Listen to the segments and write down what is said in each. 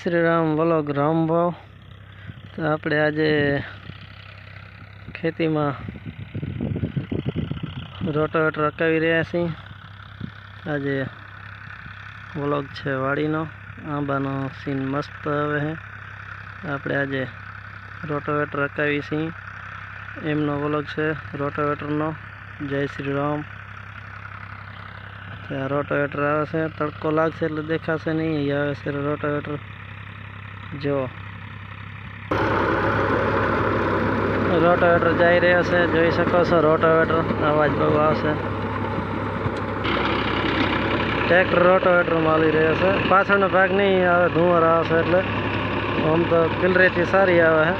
Shri Ram vlog રામભાવ તો આપણે આજે ખેતીમાં રોટાવેટર રકાવી રહ્યા છીએ આજે વલોગ છે વાડીનો આંબાનો સીન મસ્ત આવે છે આપણે આજે રોટાવેટર રકાવી છીએ એમનો વલોગ છે રોટાવેટરનો જય શ્રી રામ ત્યાં રોટાવેટર આવે છે તડકો લાગશે એટલે દેખાશે નહીં અહીં આવે છે રોટાવેટર જો. રોટાવેટર જઈ રહ્યા છે, જોઈ શકો છો રોટાવેટર અવાજ બહુ આવશે. ટ્રેક્ટર રોટાવેટર માલી રહ્યા છે. પાછળનો ભાગ નહીં આવે ધુંવર આવશે એટલે. આમ તો કિલરેથી સારી આવે છે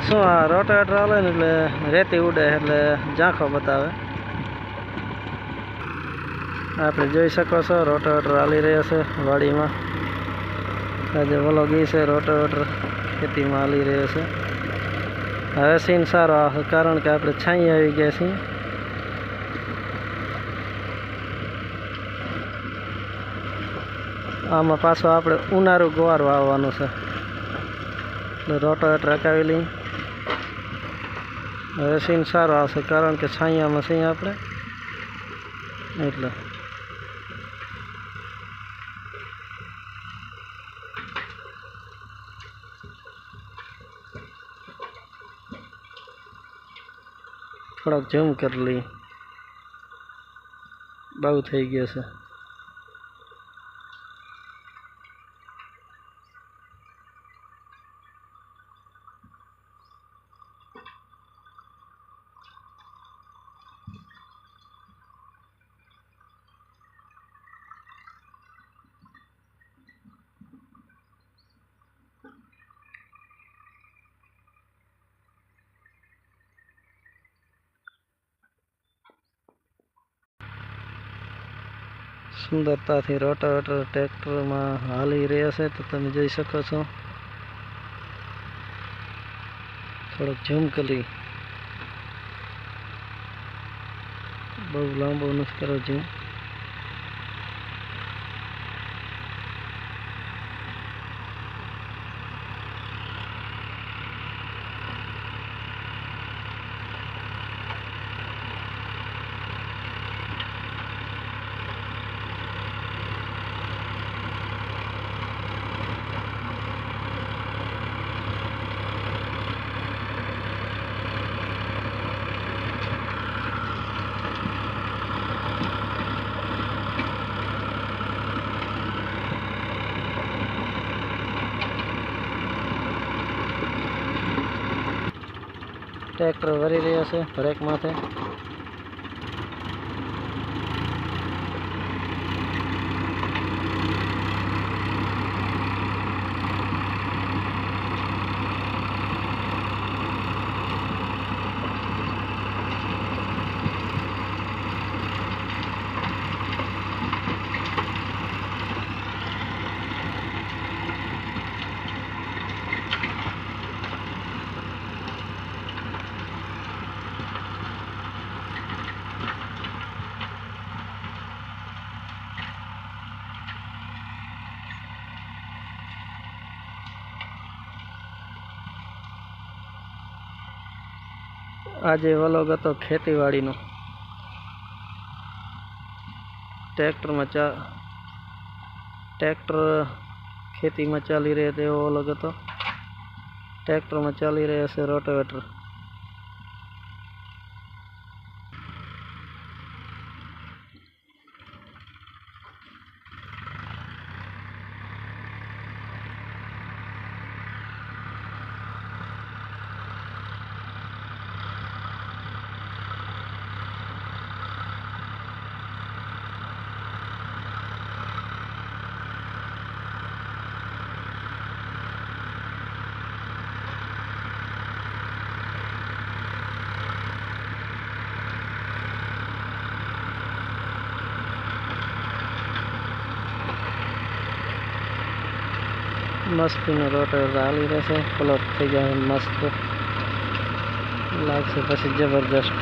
શું આ રોટાવેટર આવે ને એટલે રેતી ઉડે એટલે ઝાંખો બતાવે. આપણે જોઈ શકો છો રોટાવેટર હાલી રહ્યા છે વાડીમાં. આજે વલોગ ઈ છે રોટાવેટર ખેતીમાં હાલી રહ્યો છે. હવે સીન સારો આવશે કારણ કે આપણે છાંય આવી ગયા છીએ. આમાં પાછો આપણે ઉનાળું ગોવારું આવવાનું છે. એટલે રોટાવેટર રકાવી લઈ હવે સીન સારો આવશે, કારણ કે છાંયામાં છીએ આપણે. એટલે થોડોક જમ કરી લઈએ. બહુ થઈ ગયો છે. સુંદરતાથી રોટાવેટર ટ્રેક્ટરમાં હાલી રહ્યા છે, તો તમે જોઈ શકો છો. થોડોક ઝૂમ બહુ લાંબો નથી કરો ઝૂમ ટ્રેક્ટર વરી રહ્યા છે બ્રેક માથે. આજે વલોગ હતો ખેતીવાડીનો. ટ્રેક્ટરમાં ચા, ટ્રેક્ટર ખેતીમાં ચાલી રહે તેવો વલોગ હતો. ટ્રેક્ટરમાં ચાલી રહ્યા છે રોટાવેટર. મસ્ત રોટ રાલી રહેશે પ્લોટ થઈ જાય મસ્ત લાગશે પછી જબરજસ્ત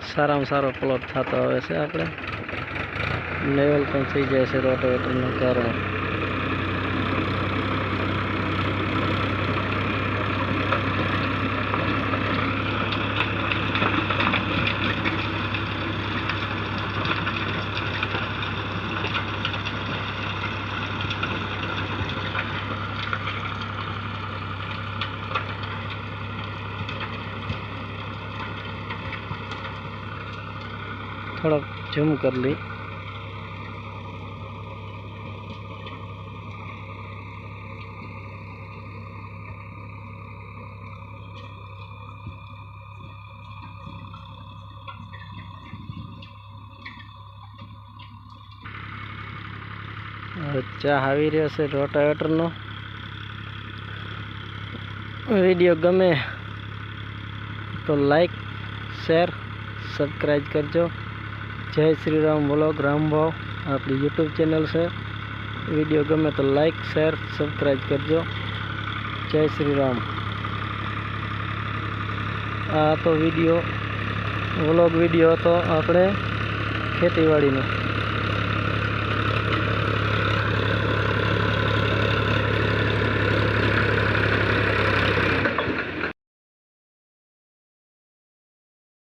સારામાં સારો પ્લોટ થતો આવે છે આપણે લેવલ પણ થઈ જાય છે રોટોવેટરને કારણે થોડોક ઝૂમ કરી લઈ હવે ચા આવી રહ્યો છે રોટાવેટરનો વિડીયો ગમે તો લાઈક શેર સબસ્ક્રાઈબ કરજો જય શ્રી રામ વ્લોગ રામભાવ આપણી યુટ્યુબ ચેનલ છે. વીડિયો ગમે તો લાઈક શેર સબસ્ક્રાઈબ કરજો. જય શ્રી રામ. આ તો વીડિયો વ્લોગ વીડિયો હતો આપણે ખેતીવાડીનો.